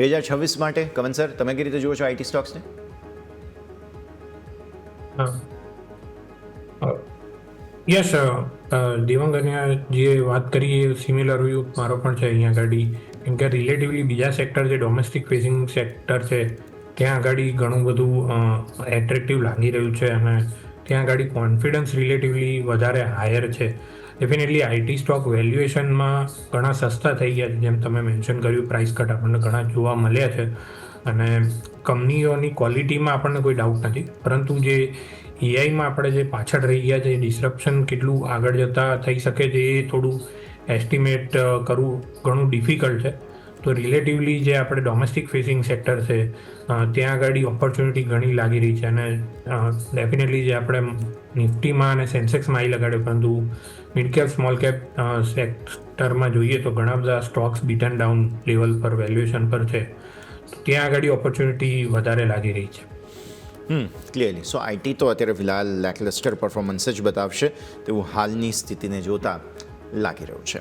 બે હજાર છવ્વીસ માટે? કમન સર, તમે કઈ રીતે જુઓ છો આઈટી સ્ટોક્સને? યસ દેવાંગને જે વાત કરી એ સિમિલર વ્યૂ મારો પણ છે અહીંયા આગળ કેમ કે રિલેટિવલી બીજા સેક્ટર જે ડોમેસ્ટિક ફેસિંગ સેક્ટર છે, ત્યાં આગળ ઘણું બધું એટ્રેક્ટિવ લાગી રહ્યું છે અને ત્યાં આગળ કોન્ફિડન્સ રિલેટિવલી વધારે હાયર છે. ડેફિનેટલી આઈટી સ્ટોક વેલ્યુએશનમાં ઘણા સસ્તા થઈ ગયા છે. જેમ તમે મેન્શન કર્યું પ્રાઇસ કટ આપણને ઘણા જોવા મળ્યા છે. અને કંપનીઓની ક્વોલિટીમાં આપણને કોઈ ડાઉટ નથી. પરંતુ જે એઆઈમાં આપણે જે પાછળ રહી ગયા છે ડિસ્રપ્શન કેટલું આગળ જતાં થઈ શકે છે, એ થોડું એસ્ટિમેટ કરવું ઘણું ડિફિકલ્ટ છે. તો રિલેટિવલી જે આપણે ડોમેસ્ટિક ફેસિંગ સેક્ટર છે ત્યાં આગળ ઓપોર્ચ્યુનિટી ઘણી લાગી રહી છે અને ડેફિનેટલી જે આપણે નિફ્ટીમાં અને સેન્સેક્સમાં આવી લગાડ્યો, પરંતુ મિડ કેપ સ્મોલ કેપ સેક્ટરમાં જોઈએ તો ઘણા બધા સ્ટોક્સ બીટન ડાઉન લેવલ પર વેલ્યુએશન પર છે. ત્યાં આગળ ઓપોર્ચ્યુનિટી વધારે લાગી રહી છે. હમ ક્લિયરલી સો આઈટી તો અત્યારે ફિલહાલ લેકલસ્ટર પરફોર્મન્સ જ બતાવશે તેવું હાલની સ્થિતિને જોતા લાગી રહ્યું છે.